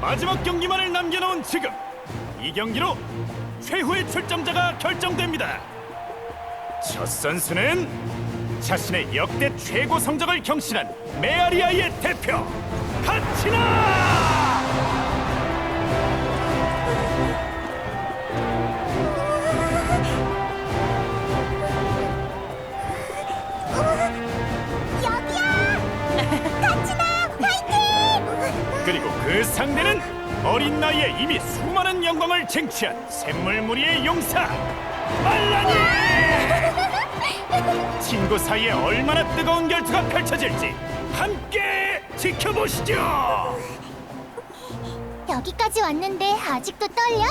마지막 경기만을 남겨놓은 지금 이 경기로 최후의 출전자가 결정됩니다. 첫 선수는 자신의 역대 최고 성적을 경신한 메아리아의 대표 카치나! 그 상대는 어린 나이에 이미 수많은 영광을 쟁취한 샘물 무리의 용사 말라니! 친구 사이에 얼마나 뜨거운 결투가 펼쳐질지 함께 지켜보시죠. 여기까지 왔는데 아직도 떨려?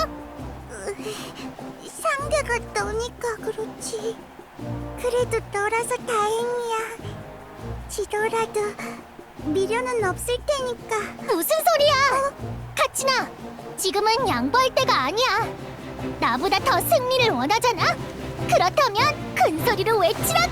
상대가 너니까 그렇지. 그래도 너라서 다행이야. 지더라도 미련은 없을 테니까. 무슨 소리야? 카치나, 지금은 양보할 때가 아니야. 나보다 더 승리를 원하잖아. 그렇다면 큰 소리로 외치라고.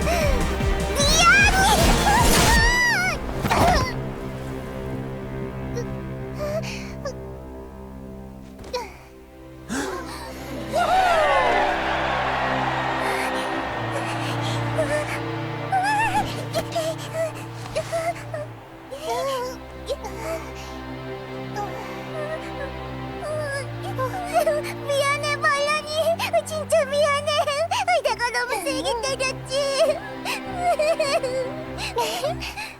Oh! 너무 세게 때렸지